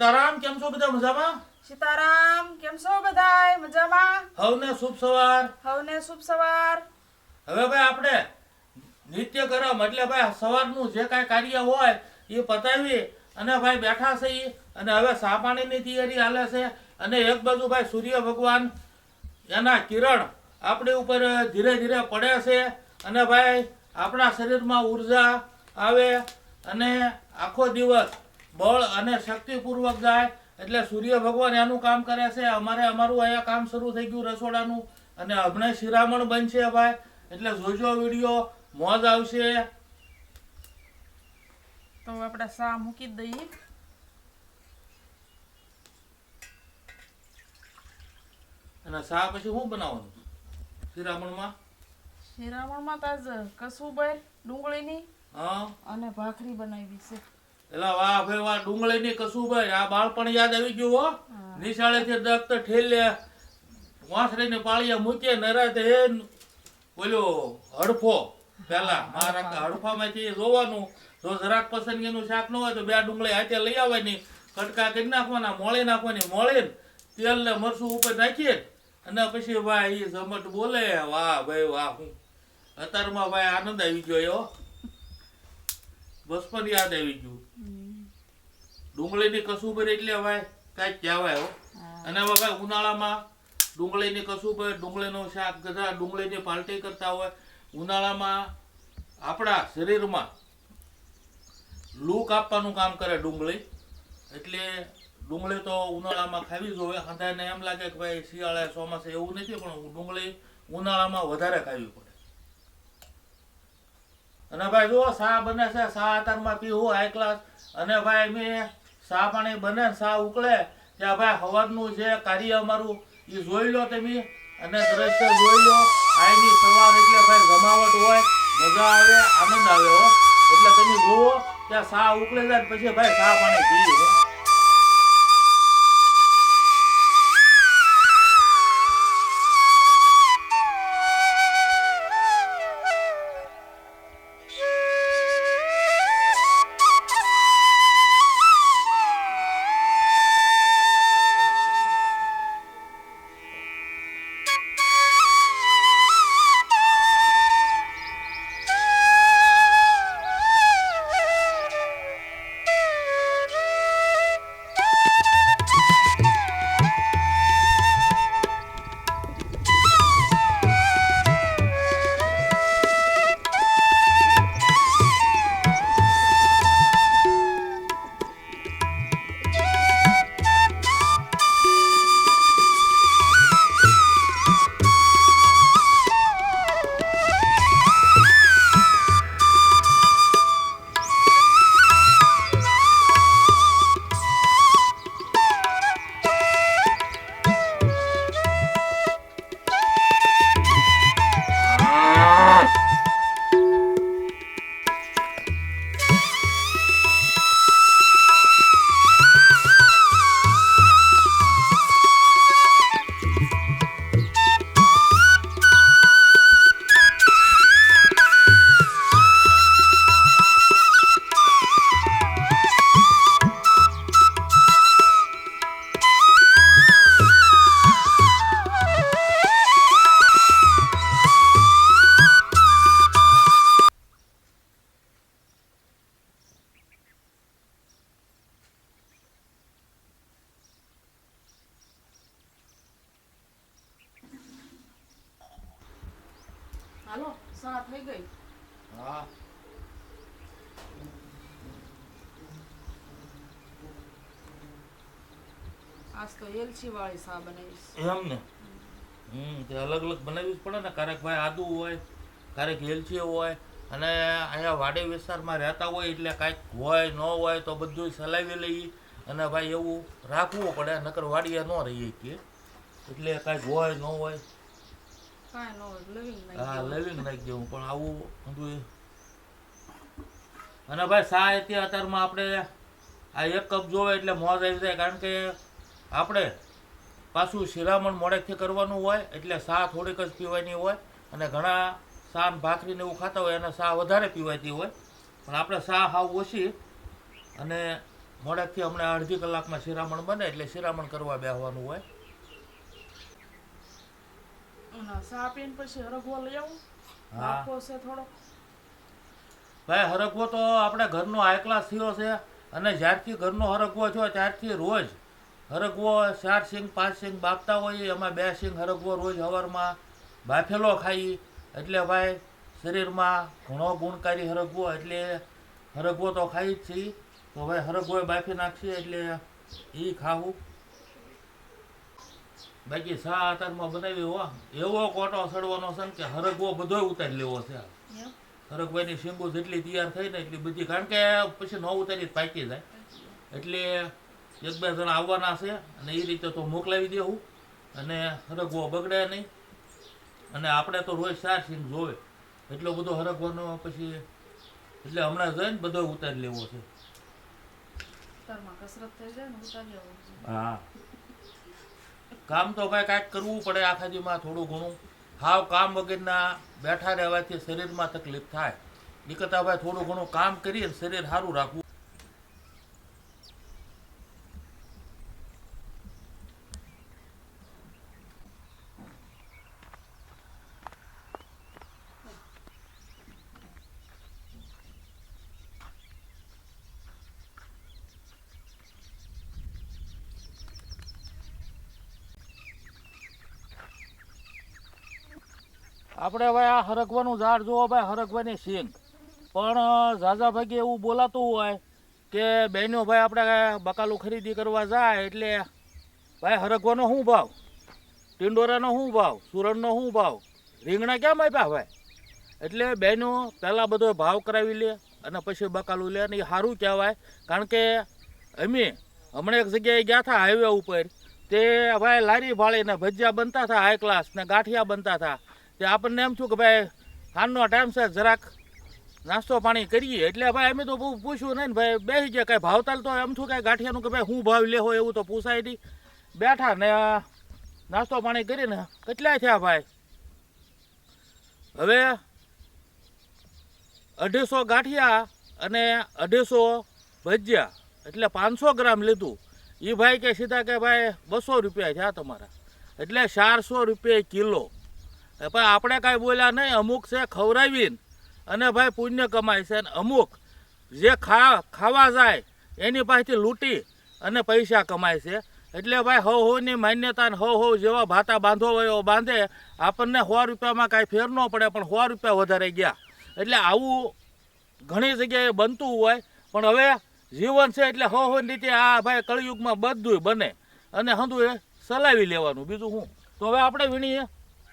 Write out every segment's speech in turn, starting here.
સીતારામ કેમ છો બધા? મજામાં? સીતારામ કેમ છો બધાય? મજામાં? હવને શુભ સવાર. હવને શુભ સવાર. હવે ભાઈ આપણે નિત્ય કરમ એટલે ભાઈ સવારનું જે કાંઈ કાર્ય હોય એ પતાવી અને ભાઈ બેઠા છે એ અને હવે ચા પાણીની તૈયારી હાલે છે. અને એક બાજુ ભાઈ સૂર્ય ભગવાન એના કિરણ આપણી ઉપર ધીરે ધીરે પડે છે. અને ભાઈ આપણા શરીરમાં ઊર્જા આવે અને આખો દિવસ બળ અને શક્તિપૂર્વક જાય એટલે સૂર્ય ભગવાન એનું કામ કરે છે. અમારે અમારું અહીંયા કામ શરૂ થઈ ગયું રસોડાનું અને હમણાં શિરામણ બનશે ભાઈ. એટલે જોજો વીડિયો મોજ આવશે. તો આપણે સા મૂકી દઈએ. અને શા પછી શું બનાવવાનું? શિરામણમાં? શિરામણમાં તાજ કસુબર ડુંગળીની હા. અને ભાખરી બનાવી છે. એલા વાહ ભાઈ વાહ ડુંગળીની કશું ભાઈ આ બાળપણ યાદ આવી ગયું હો. નિશાળે થી દત્ત ઠેલે વાંસળીને પાળિયા મૂકીએ નરાતે એ બોલ્યો હડફો. પેલા મારા હડફામાંથી જોવાનું. જો જરાક પસંદગીનું શાક ન હોય તો બે ડુંગળી હાથે લઈ આવવાની. કટકા કરી નાખવાના મોળી નાખવાની મોળે તેલ ને મરસું ઉપર નાખીએ. અને પછી ભાઈ એ જમટ બોલે વાહ ભાઈ વાહ. હું અત્યારમાં ભાઈ આનંદ આવી ગયો બચપન યાદ આવી ગયું. ડુંગળીની કસુબર એટલે હવે કાંઈક કહેવાય હો. અને હવે ભાઈ ઉનાળામાં ડુંગળીની કસુબર ડુંગળીનું શાક બધા ડુંગળીની પાલટી કરતા હોય. ઉનાળામાં આપણા શરીરમાં લૂક આપવાનું કામ કરે ડુંગળી. એટલે ડુંગળી તો ઉનાળામાં ખાવી જોઈએ હંધાઈને એમ લાગે કે ભાઈ શિયાળા ચોમાસે એવું નથી પણ ડુંગળી ઉનાળામાં વધારે ખાવી પડે. અને ભાઈ જુઓ શા બને છે. સા આતારમાં પીવું હાઈ ક્લાસ અને ભાઈ મેં શા પાણી બને સા ઉકળે ત્યાં ભાઈ હવારનું જે કાર્ય અમારું એ જોઈ લો તમે, અને દ્રશ્ય જોઈ લો. આની સવાર એટલે ભાઈ જમાવટ હોય, મજા આવે, આનંદ આવે હો. એટલે તમે જુઓ, ત્યાં સા ઉકળે જાય પછી ભાઈ સા પાણી પીએ. હા. આજ તો એલચી વાળી સા બનાવીશ. એમ ને? હમ તે અલગ અલગ બનાવવી જ પડે ને. ક્યારેક ભાઈ આદુ હોય ક્યારેક એલચી હોય અને અહીંયા વાડી વિસ્તારમાં રહેતા હોય એટલે કાંઈક હોય ન હોય તો બધું સલાવી લઈએ. અને ભાઈ એવું રાખવું પડે નકર વાડીએ ન રહીએ કે. એટલે કાંઈક હોય ન હોય. હા લવિંગ જેવું દેવું પણ આવું બધું અને ભાઈ સા અત્યારે અત્યારમાં આપણે આ એક કપ જોવે એટલે મોજ આવી જાય કારણ કે આપણે પાછું શિરામણ મોડેથી કરવાનું હોય એટલે સા થોડીક જ પીવાની હોય અને ઘણા સા ને ભાખરીને એવું ખાતા હોય અને સા વધારે પીવાતી હોય. પણ આપણે સા હાવ ઓછી અને મોડેથી હમણાં અડધી કલાકમાં શિરામણ બને એટલે શિરામણ કરવા બેસવાનું હોય. સા પીને પછી હરગવો લઈ આવું? હા. છે થોડો. ભાઈ હરગવો તો આપણે ઘરનો હાઈ ક્લાસ થયો છે અને જ્યારથી ઘરનો હરગવો છો ત્યારથી રોજ હરગવો ચાર સિંગ પાંચ સિંગ બાપતા હોય એમાં બે સિંગ હરગવો રોજ હવારમાં બાફેલો ખાઈ. એટલે ભાઈ શરીરમાં ઘણો ગુણકારી હરગવો એટલે હરગવો તો ખાઈ જ છીએ. તો ભાઈ હરગવો બાફી નાખીએ એટલે એ ખાવું. બાકી સા આતારમાં બનાવી હો. એવો કોટો સડવાનો છે કે હરગવો બધો ઉતારી લેવો છે. હરકભાઈની શીંગો જેટલી તૈયાર થઈ ને એટલી બધી. કારણ કે પછી ન ઉતારી પાકી જાય. એટલે એક બે જણા આવવાના છે અને એ રીતે તો મોકલાવી દેવું. અને હરગવો બગડે નહીં. અને આપણે તો રોજ ચાર સિંગ જોવે. એટલો બધો હરગવાનો પછી એટલે હમણાં જઈને બધો ઉતારી લેવો છે. તારમાં કસરત થઈ જાય ને ઉતારી આવું છે. હા. કામ તો ભાઈ કાંઈક કરવું પડે આખા દીમાં થોડું ઘણું. હાવ કામ વગરના બેઠા રહેવાથી શરીરમાં તકલીફ થાય. નીકળતા ભાઈ થોડું ઘણું કામ કરીએ શરીર સારું રાખવું. આપણે હવે આ હરગવાનું ઝાડ જોવો ભાઈ, હરગવાની સિંગ પણ ઝાઝા ભાગે એવું બોલાતું હોય કે બહેનો ભાઈ આપણે બકાલું ખરીદી કરવા જાય એટલે ભાઈ હરગવાનો શું ભાવ? ટિંડોરાનો શું ભાવ? સુરણનો શું ભાવ? રીંગણા કેમ આપ્યા ભાઈ? એટલે બહેનો પહેલાં બધો ભાવ કરાવી લે અને પછી બકાલું લે અને એ સારું કહેવાય. કારણ કે અમે, હમણાં એક જગ્યાએ ગયા હતા હાઈવે ઉપર. તે ભાઈ લારી ભાળીને ભજીયા બનતા હતા હાઈ ક્લાસ ને ગાંઠિયા બનતા હતા તે આપણને એમ થયું કે ભાઈ સાંજનો ટાઈમ છે, જરાક નાસ્તો પાણી કરીએ. એટલે ભાઈ અમે તો બહુ પૂછ્યું નહીં ભાઈ, બેસી ગયા. કાંઈ ભાવતાલ તો એમ થયું કાંઈ ગાંઠિયાનું કે ભાઈ હું ભાવ લેવો એવું તો પૂછાય નહીં. બેઠા ને નાસ્તો પાણી કરીને કેટલાય થયા ભાઈ? હવે અઢીસો ગાંઠિયા અને અઢીસો ભજીયા, એટલે પાંચસો ગ્રામ લીધું. એ ભાઈ કે સીધા કે ભાઈ બસો રૂપિયા થયા તમારા. એટલે ચારસો રૂપિયા કિલો. પણ આપણે કાંઈ બોલ્યા નહીં, અમુક છે ખવડાવીને અને ભાઈ પુણ્ય કમાય છે. અને અમુક જે ખા, ખાવા જાય, એની પાસેથી લૂંટી અને પૈસા કમાય છે. એટલે ભાઈ હો હોની માન્યતા ને હો હો જેવા ભાતા બાંધો હોય એવો બાંધે, આપણને સો રૂપિયામાં કાંઈ ફેર ન પડે, પણ સો રૂપિયા વધારે ગયા. એટલે આવું ઘણી જગ્યાએ બનતું હોય, પણ હવે જીવન છે એટલે હો હો રીતે આ ભાઈ કળિયુગમાં બધું બને. અને હંધું એ ચલાવી લેવાનું. બીજું શું? તો હવે આપણે વીણીએ.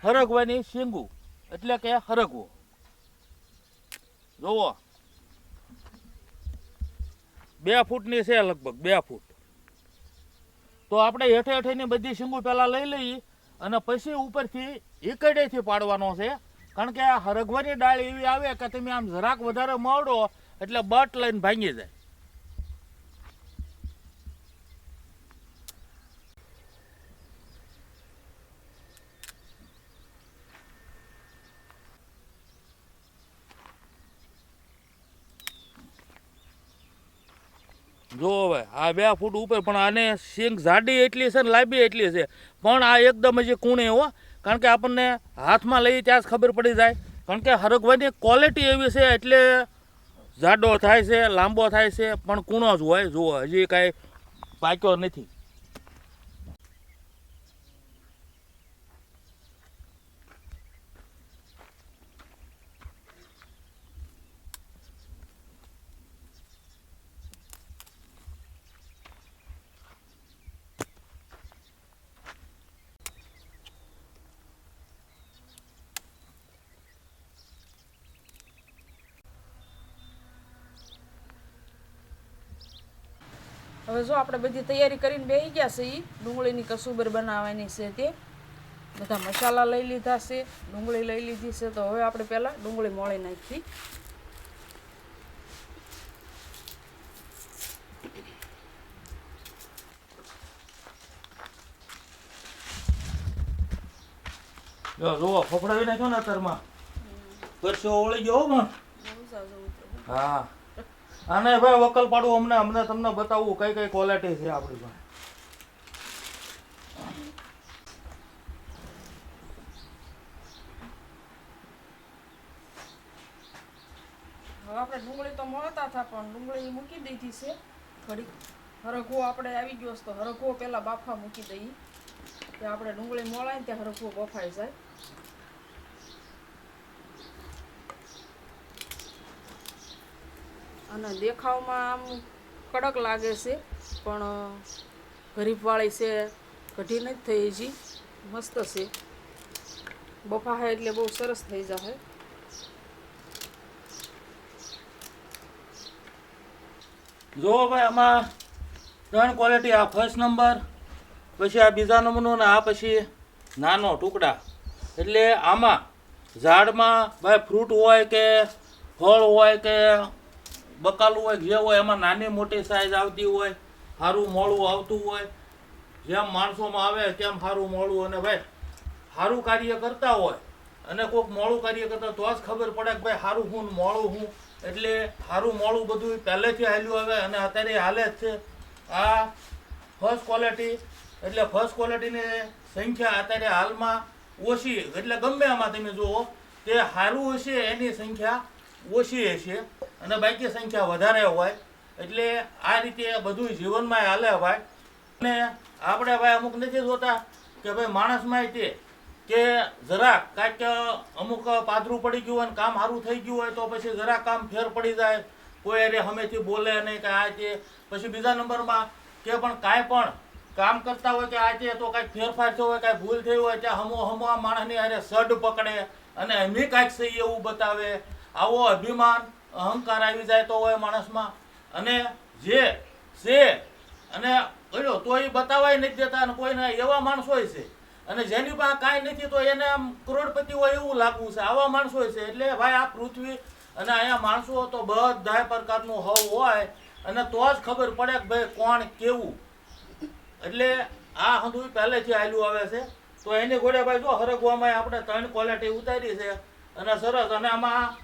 હરગવાની શીંગું. એટલે કે હરગવું. જોવો. બે ફૂટની છે લગભગ, બે ફૂટ. તો આપણે હેઠે હેઠેની બધી શીંગું પહેલાં લઈ લઈએ અને પછી ઉપરથી એકડેથી પાડવાનો છે. કારણ કે આ હરગવાની ડાળ એવી આવે કે તમે આમ જરાક વધારે મળો એટલે બટ લઈને ભાંગી જાય. જો હવે, આ બે ફૂટ ઉપર, પણ આને સિંગ જાડી એટલી છે ને લાંબી એટલી છે. પણ આ એકદમ હજી કૂણે હો, કારણ કે આપણને હાથમાં લઈએ ત્યાં જ ખબર પડી જાય. કારણ કે હરગવાની ક્વોલિટી એવી છે, એટલે જાડો થાય છે, લાંબો થાય છે, પણ કૂણો જ હોય. જુઓ, હજી કાંઈ પાક્યો નથી. હવે જો આપણે બધી તૈયારી કરીને બેસી ગયા છે એ ડુંગળીની કસુબર બનાવવાની છે તે. બધા મસાલા લઈ લીધા છે ડુંગળી લઈ લીધી છે તો હવે આપણે પહેલાં ડુંગળી મોળી નાખી. જો જુઓ ફફડાવી નાખ્યો ને અત્યારમાં. પરસો ઓળી ગયો હો. આને ભાઈ વકલ પાડું અમને અમને તમને બતાવવું કઈ કઈ ક્વોલિટી છે આપણી પાસે. આપણે ડુંગળી તો મળતા હતા, પણ ડુંગળી મૂકી દીધી છે ઘડી હરખો આપણે આવી ગયો તો હરખો પહેલાં બાફા મૂકી દઈએ. કે આપણે ડુંગળી મળાય ને ત્યાં હરખો બફાઈ જાય. અને દેખાવમાં આમ કડક લાગે છે, પણ ગરીબવાળી છે, કઢી નથી થઈ હજી, મસ્ત છે. બફાય એટલે બહુ સરસ થઈ જશે જો ભાઈ, આમાં ત્રણ ક્વોલિટી આ ફર્સ્ટ નંબર પછી આ બીજા નંબરનો ને આ પછી નાનો ટુકડા. એટલે આમાં ઝાડમાં, ભાઈ ફ્રૂટ હોય કે ફળ હોય કે બકાલું હોય, જે હોય, એમાં નાની મોટી સાઇઝ આવતી હોય સારું મોડું આવતું હોય, જેમ માણસોમાં આવે તેમ સારું મોડું અને ભાઈ સારું કાર્ય કરતા હોય અને કોઈક મોડું કાર્ય કરતા તો જ ખબર પડે કે ભાઈ સારું હું મોળું હું. એટલે સારું મોડું બધું પહેલેથી હાલ્યું આવે અને અત્યારે હાલે જ છે. આ ફર્સ્ટ ક્વોલિટી એટલે ફર્સ્ટ ક્વોલિટીની સંખ્યા અત્યારે હાલમાં ઓછી, એટલે ગમે આમાં તમે જુઓ, તે સારું હશે એની સંખ્યા ઓછી હશે અને બાકી સંખ્યા વધારે હોય, એટલે આ રીતે બધું જીવનમાં હાલે ભાઈ અને આપણે ભાઈ અમુક નથી જોતા કે ભાઈ માણસમાં તે, કે જરાક કાંઈક અમુક પાદરું પડી ગયું હોય કામ સારું થઈ ગયું હોય તો પછી જરાક કામ ફેર પડી જાય. કોઈ અરે હમેથી બોલે નહીં કે આ તે, પછી બીજા નંબરમાં કે પણ કાંઈ પણ કામ કરતા હોય કે આ તે તો કાંઈક ફેરફાર થયો હોય, કાંઈ ભૂલ થઈ હોય, ત્યાં હમો હમો આ માણસની હારે સડ પકડે અને એમની કાંઈક સહી એવું બતાવે. આવો અભિમાન, અહંકાર આવી જાય તો હોય માણસમાં. અને જે છે અને કયો તો એ બતાવાય નથી દેતા અને કોઈને એવા માણસો છે. અને જેની પાસે કાંઈ નથી તો એને આમ કરોડપતિ હોય એવું લાગવું છે. આવા માણસો છે. એટલે ભાઈ આ પૃથ્વી અને અહીંયા માણસો તો બધા પ્રકારનું હવ હોય અને તો જ ખબર પડે કે ભાઈ કોણ કેવું. એટલે આ હંધું પહેલેથી આવેલું આવે છે. તો એની ઘોડે ભાઈ જો હરગવામાં આપણે ત્રણ ક્વોલિટી ઉતારી છે અને સરસ અને આમાં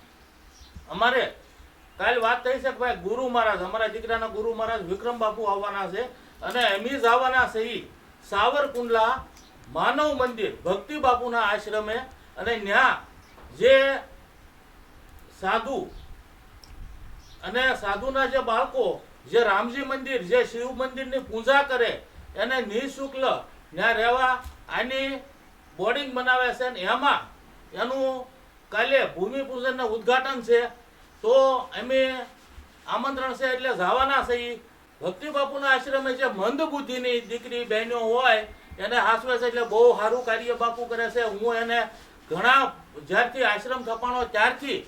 અમારે કાલ વાત થઈ છે કે ભાઈ ગુરુ મહારાજ, અમારા દીકરાના ગુરુ મહારાજ વિક્રમ બાપુ આવવાના છે અને એમી જ આવવાના છે એ સાવરકુંડલા માનવ મંદિર, ભક્તિ બાપુના આશ્રમે અને ત્યાં જે સાધુ અને સાધુના જે બાળકો, જે રામજી મંદિર, જે શિવ મંદિરની પૂજા કરે, એને નિઃશુલ્ક ત્યાં રહેવા આની બોર્ડિંગ બનાવે છે ને એમાં એનું કાલે ભૂમિપૂજનનું ઉદ્ઘાટન છે, તો અમે આમંત્રણ છે એટલે જવાના છે ભક્તિ બાપુના આશ્રમે જે મંદ બુદ્ધિની દીકરી બહેનો હોય, એને હાસવે છે એટલે બહુ સારું કાર્ય બાપુ કરે છે. હું એને ઘણા જ્યારથી આશ્રમ થપાણો ત્યારથી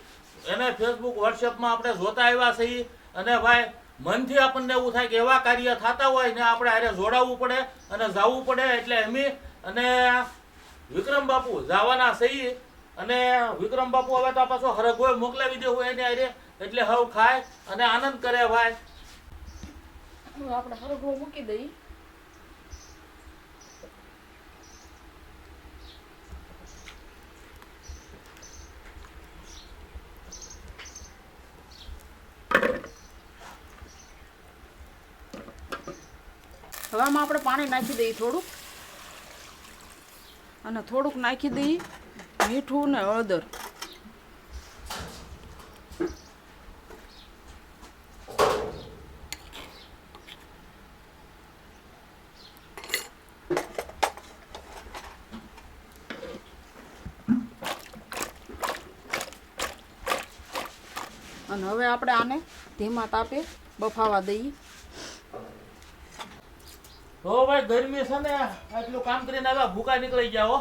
એને ફેસબુક વોટ્સએપમાં આપણે જોતા આવ્યા છીએ અને ભાઈ, મનથી આપણને એવું થાય કે એવા કાર્ય થતા હોય ને આપણે હારે જોડાવવું પડે અને જવું પડે એટલે એમી અને વિક્રમ બાપુ જવાના સહી અને વિક્રમ બાપુ હવે તો પાછો હરગોય મોકલાવી દેવું એને હારે. એટલે હવ ખાય અને આનંદ કરે ભાઈ. આપણે હરગો મૂકી દઈએ. હવામાં આપણે પાણી નાખી દઈએ થોડુંક. અને થોડુંક નાખી દઈએ. મીઠું ને હળદર. અને હવે આપણે આને ધીમા તાપે બફાવા દઈએ. તો ભાઈ, ગરમી છે ને, આટલું કામ કરીને આવ્યા ભૂકા નીકળી ગયા હો.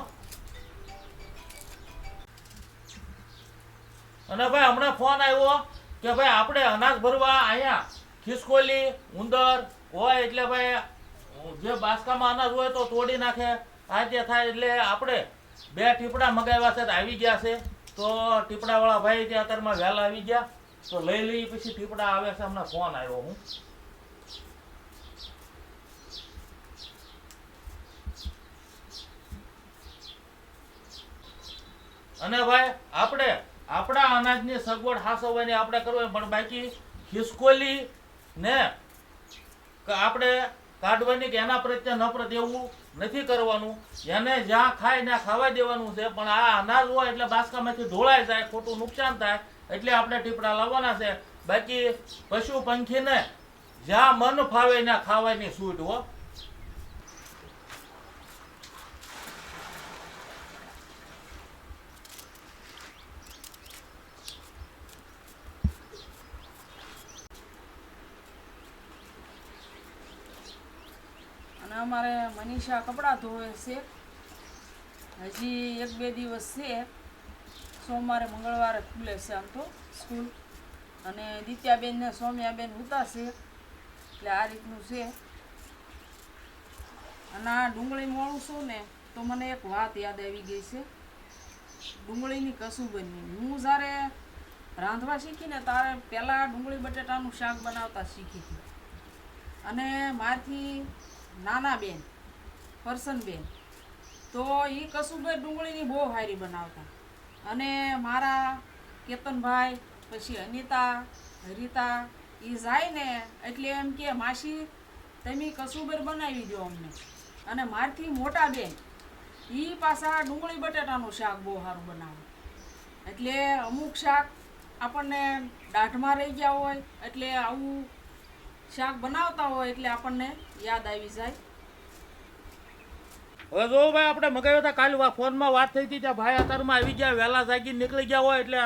અને ભાઈ, હમણાં ફોન આવ્યો કે ભાઈ, આપણે અનાજ ભરવા અહીંયા ખિસકોલી, ઉંદર, હોય એટલે ભાઈ, જે બાસકામાં અનાજ હોય તો તોડી નાખે. આ જે થાય એટલે આપણે બે ટીપડા મગાવ્યા છે આવી ગયા છે. તો ટીપડાવાળા ભાઈ ત્યાં અત્યારમાં વહેલા આવી ગયા. તો લઈ લઈ, પછી ટીપડા આવે છે, હમણાં ફોન આવ્યો હું. અને ભાઈ, આપણે આપણા અનાજની સગવડ હાસવવાની આપણે કરવી પણ બાકી ખિસકોલી ને આપણે કાઢવાની કે એના પ્રત્યે નફરત એવું નથી કરવાનું. જેને જ્યાં ખાય ત્યાં ખાવા દેવાનું છે, પણ આ અનાજ હોય એટલે બાસકામાંથી ઢોળાઈ જાય, ખોટું નુકસાન થાય, એટલે આપણે ટીપડા લાવવાના છે. બાકી પશુ પંખીને જ્યાં મન ફાવે ત્યાં ખાવાની છૂટ, હો. અમારે મનીષા કપડાં ધોવે છે. હજી એક બે દિવસ છે. સોમવારે, મંગળવારે ખુલે છે આમ તો સ્કૂલ. અને દિત્યાબેન ને સૌમ્યાબેન ઉતાશે એટલે આ રીતનું છે. અને આ ડુંગળી મોળું છું ને, તો મને એક વાત યાદ આવી ગઈ છે. ડુંગળીની કશું બની હું જ્યારે રાંધવા શીખીને ત્યારે પહેલાં ડુંગળી બટેટાનું શાક બનાવતા શીખી અને મારથી નાના બેન બેન. તો એ કસુંબર ડુંગળીની બહુ હારી બનાવતા. અને મારા કેતનભાઈ, પછી અનિતા હરિતા એ જાય ને એટલે એમ કે, માસી, તમે કસુબર બનાવી દો અમને. અને મારથી મોટા બેન એ પાછા ડુંગળી બટેટાનું શાક બહુ સારું બનાવે. એટલે અમુક શાક આપણને દાઢમાં રહી ગયા હોય, એટલે આવું શાક બનાવતા હોય એટલે આપણને યાદ આવી જાય. હવે જો ભાઈ, આપણે મગાવ્યો હતા કાલે ફોનમાં વાત થઈ હતી, ત્યાં ભાઈ અત્યારમાં આવી ગયા, વહેલા જાગી નીકળી ગયા હોય એટલે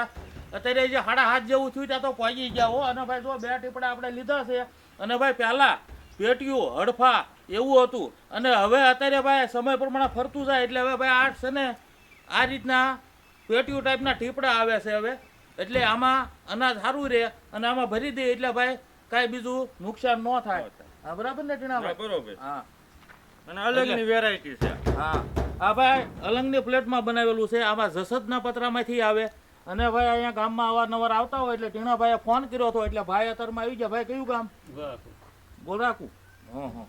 અત્યારે જે સાડા હાથ જેવું થયું ત્યાં તો પહોંચી ગયા હો. અને ભાઈ જો બે ટીપડા આપણે લીધા છે, અને ભાઈ પહેલાં પેટીયું હડફા એવું હતું. અને હવે અત્યારે ભાઈ સમય પ્રમાણે ફરતું જાય એટલે હવે ભાઈ આ છે ને, આ રીતના પેટીયું ટાઈપના ટીપડા આવે છે હવે. એટલે આમાં અનાજ સારું રહે અને આમાં ભરી દે એટલે ભાઈ કાંઈ બીજું નુકસાન ન થાય. હા બરાબર ને ટીણા ટીણાભાઈ બરોબર. હા. અને અલગની વેરાયટી છે. હા. આ ભાઈ અલંગની પ્લેટમાં બનાવેલું છે. આમાં જસદના પતરામાંથી આવે. અને ભાઈ અહીંયા ગામમાં અવારનવાર આવતા હોય એટલે ટીણાભાઈએ ફોન કર્યો હતો. એટલે ભાઈ અત્યારમાં આવી ગયા. ભાઈ કયું ગામ? બોલ હં હં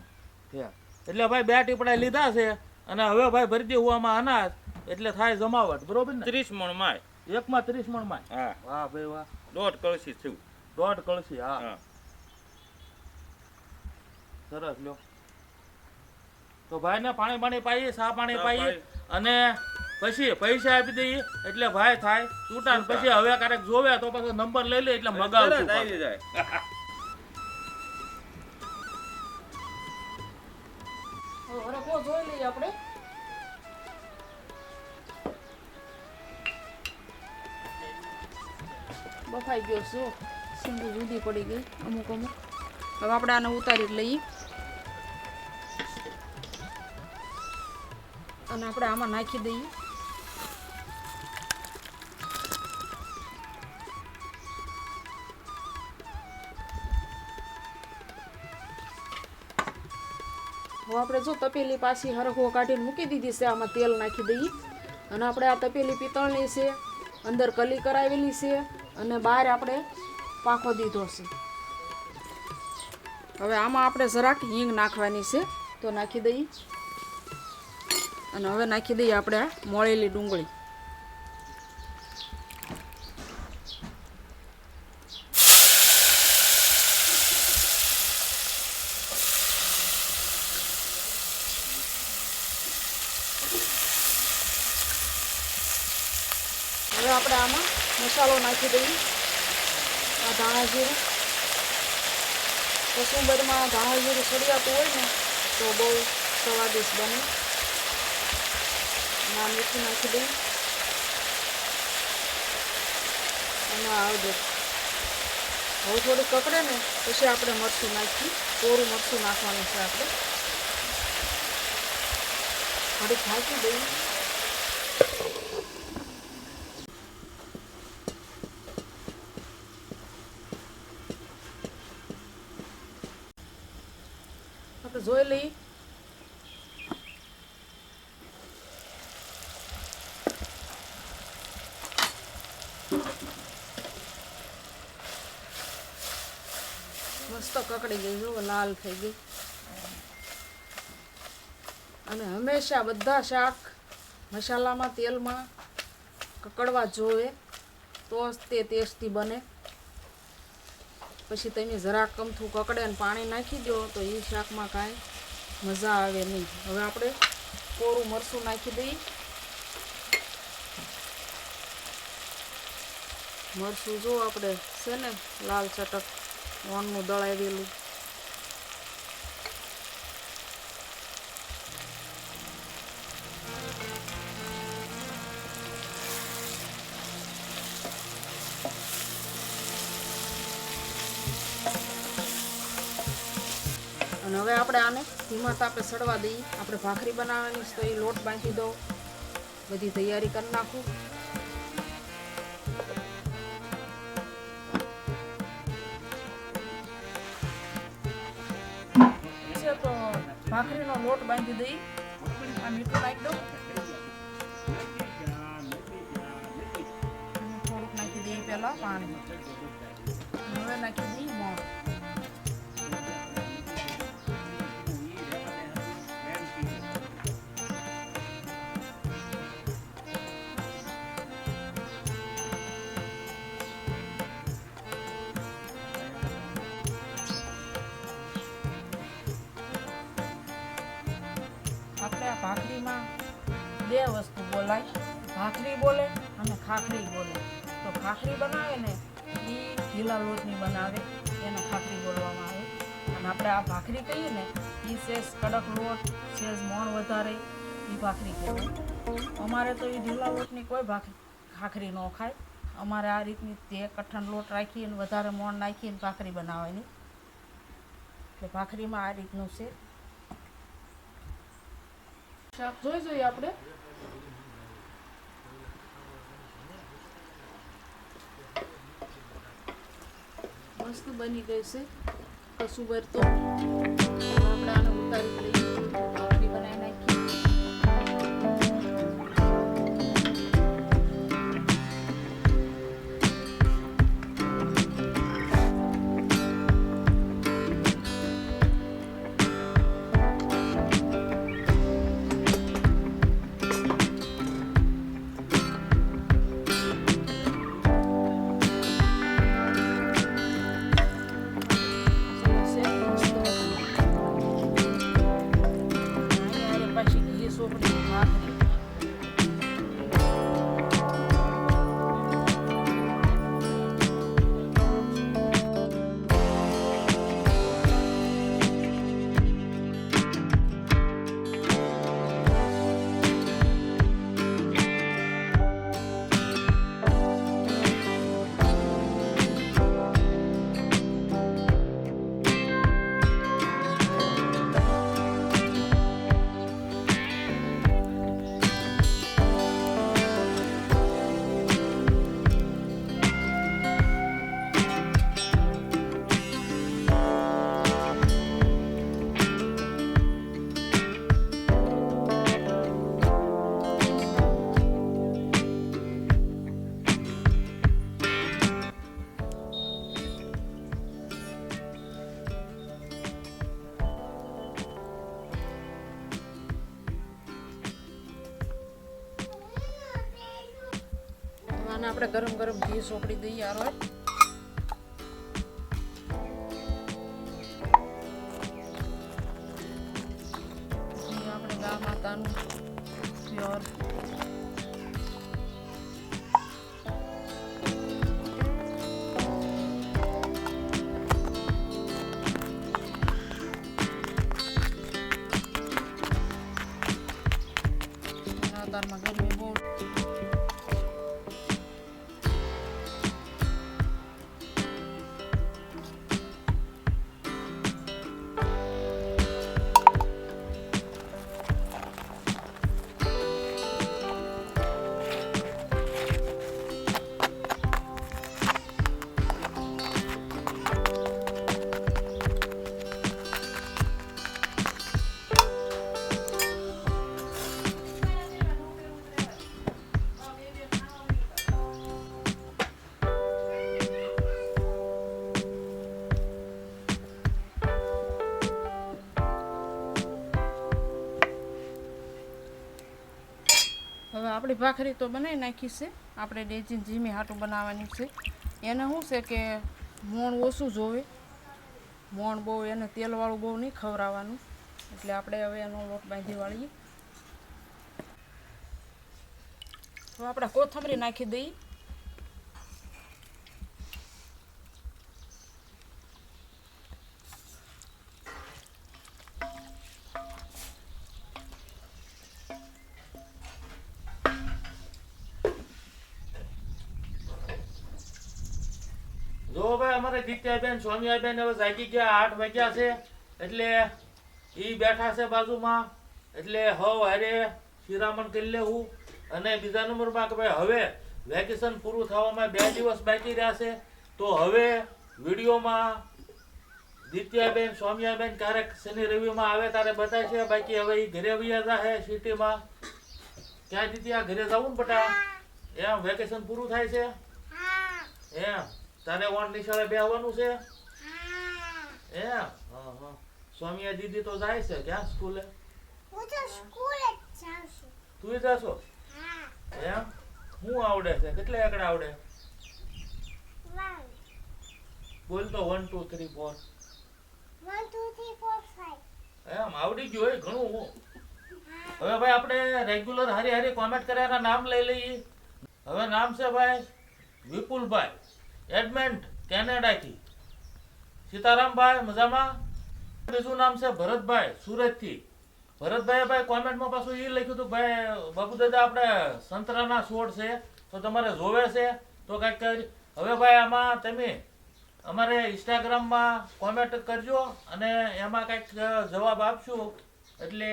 એટલે ભાઈ બે ટીપડા લીધા છે. અને હવે ભાઈ ભરી દેવું આમાં અનાજ. એટલે થાય જમાવટ. બરોબર ને? ત્રીસ મણ માય. એકમાં ત્રીસ મણમાં હા. વાહ ભાઈ વાહ. દોઢ કળશી થયું. દોઢ કળશી હા. હા. સરસ લ્યો. તો ભાઈને પાણી પાણી પાઈએ સા પાણી પાઈએ પાઈ. અને પછી પૈસા આપી દઈએ એટલે ભાઈ થાય. છૂટા પછી હવે ક્યારેક જોવે તો પછી નંબર લઈ લે એટલે મગાવશું જાય જોઈ લઈએ આપણે? બફાઈ ગયો શું? સિંગુ જુદી પડી ગઈ અમુક અમુક. હવે આપણે આને ઉતારી લઈએ. અને આપણે આમાં નાખી દઈએ. હવે આપણે જો તપેલી પાછી હરખો કાઢીને મૂકી દીધી છે, આમાં તેલ નાખી દઈએ. અને આપણે આ તપેલી પિત્તળની છે, અંદર કલી કરાવેલી છે, અને બહાર આપણે પાંખો દીધો છે. હવે આમાં આપણે જરાક હિંગ નાખવાની છે, તો નાખી દઈએ. અને હવે નાખી દઈએ આપણે આ મોળેલી ડુંગળી. હવે આપણે આમાં મસાલો નાખી દઈએ. આ ધાણા જીરું. કસુંબરમાં ધાણા જીરું સળિયાતું હોય ને, તો બહુ સ્વાદિષ્ટ બને. આ મીઠું નાખી દઉં. એમાં આવડે હવે થોડું કકડે ને, પછી આપણે મરચું નાખી કોરું મરચું નાખવાનું છે આપણે. થોડીક ઢાંકી દઈએ આપણે જોઈ લઈએ કકડી ગઈ જો લાલ થઈ ગઈ. અને હંમેશા બધા શાક મસાલામાં, તેલમાં કકડવા જોઈએ, તો જ તે ટેસ્ટી બને. પછી તમે જરાક કમથું કકડે ને પાણી નાખી દો, તો એ શાકમાં કાંઈ મજા આવે નહીં. હવે આપણે કોરું મરચું નાખી દઈએ. મરચું જો આપણે છે ને લાલ ચટક વણનું દળાવેલું. આપણે આને ધીમા તાપે સડવા દઈએ. આપણે ભાખરી બનાવવાની છે તો એ લોટ બાંધી દો બધી તૈયારી કરી નાખું. તો ભાખરીનો લોટ બાંધી દઈ. આ મીઠું નાખી દઉં. થોડુંક નાખી દઈએ પહેલાં પાણી. હવે નાખી ખાખરી બનાવે ને એ ઢીલા લોટની બનાવે, એને ખાખરી બોલવામાં આવે. અને આપણે આ ભાખરી કહીએ ને એ સેસ કડક લોટ સેસ મોણ વધારે એ ભાખરી કહેવાય. અમારે તો એ ઢીલા લોટની કોઈ ભાખરી ખાખરી ન ખાય. અમારે આ રીતની તે કઠણ લોટ રાખીને વધારે મોણ નાખીને ભાખરી બનાવવાની એટલે ભાખરીમાં આ રીતનું છે. શાક જોઈ જોઈએ આપણે? મસ્ત બની ગઈ છે કશું વાર તો આપણે આને ઉતારી લઈએ. ગરમ ગરમ ઘી સોપડી દઈએ યાર આપણી ભાખરી તો બનાવી નાખી છે. આપણે ડેજીને જીમી હાટું બનાવવાની છે. એને શું છે કે મોણ ઓછું જોવે. મોણ બહુ એને તેલવાળું બહુ નહીં ખવડાવવાનું. એટલે આપણે હવે એનો લોટ બાંધી વાળીએ. તો આપણે કોથમરી નાખી દઈએ જો અમારે સોનિયાબેન હવે જાગી ગયા આઠ વાગ્યા છે. એટલે એ બેઠા છે બાજુમાં. એટલે હવ હારે શિરામણ કરી લેવું. અને બીજા નંબરમાં કે ભાઈ હવે વેકેશન પૂરું થવામાં બે દિવસ બાકી રહ્યા છે. તો હવે વિડીયોમાં દિત્યાબેન સોમિયાબેન ક્યારેક શનિ રવિમાં આવે ત્યારે બતાય છે. બાકી હવે એ ઘરે વયા જાહે સિટીમાં. ક્યાં દિત્યા ઘરે જવું ને બટા એમ વેકેશન પૂરું થાય છે? એમ. તારે ઓન નિશાળે બેહવાનું છે? એમ? હા હા. સ્વામિયા દીદી તો જાય છે. ક્યાં? સ્કૂલે? હું તો સ્કૂલે જ જાઉં છું. તું જાશો? હા. એમ? શું આવડે છે? કેટલા એકડા આવડે? બોલ તો one two three four one two three four five એમ આવડી ગયું હોય ઘણું હું. હવે ભાઈ આપણે રેગ્યુલર હારી હારી કોમેન્ટ કર્યાના નામ લઈ લઈએ. હવે નામ છે ભાઈ વિપુલભાઈ. એડમેન્ટ કેનેડાથી. સીતારામભાઈ, મજામાં? બીજું નામ છે ભરતભાઈ, સુરતથી. ભરતભાઈએ ભાઈ કોમેન્ટમાં પાછું એ લખ્યું હતું, ભાઈ બાપુ દાદા આપણે સંતરાના છોડ છે, તો તમારે જોવે છે. તો કાંઈક કરી, હવે ભાઈ, આમાં તમે અમારે ઇન્સ્ટાગ્રામમાં કોમેન્ટ કરજો અને એમાં કાંઈક જવાબ આપશું. એટલે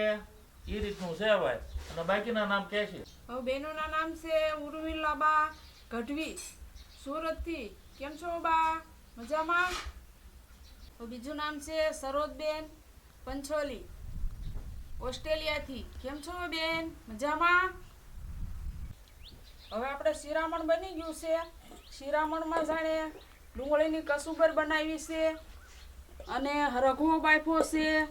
એ રીતનું છે ભાઈ. અને બાકીના નામ કે છે? હવે બહેનોના નામ છે ઉર્મિલાબા ગઢવી, સુરતથી. કેમ છો બા? મજામાં? બીજું નામ છે સરોજબેન પંછોલી ઓસ્ટ્રેલિયાથી. કેમ છો બેન? મજામાં? હવે આપણે શિરામણ બની ગયું છે. શિરામણમાં જાણે ડુંગળીની કસુબર બનાવી છે અને રઘવો બાફો છે,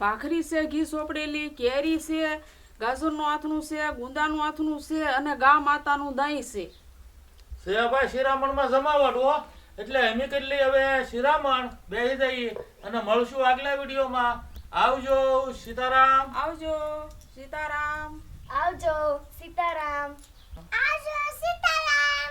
ભાખરી છે, ઘી સોપડેલી, કેરી છે, ગાજરનું આથણું છે, ગુંદાનું આથણું છે અને ગા માતાનું દહીં છે. છે ભાઈ શિરામણમાં જમાવટ હો. એટલે અમે કેટલી હવે શિરામણ? બેસી જઈએ અને મળશું આગલા વિડીયોમાં. આવજો સીતારામ. આવજો સીતારામ. આવજો સીતારામ. આવજો સીતારામ.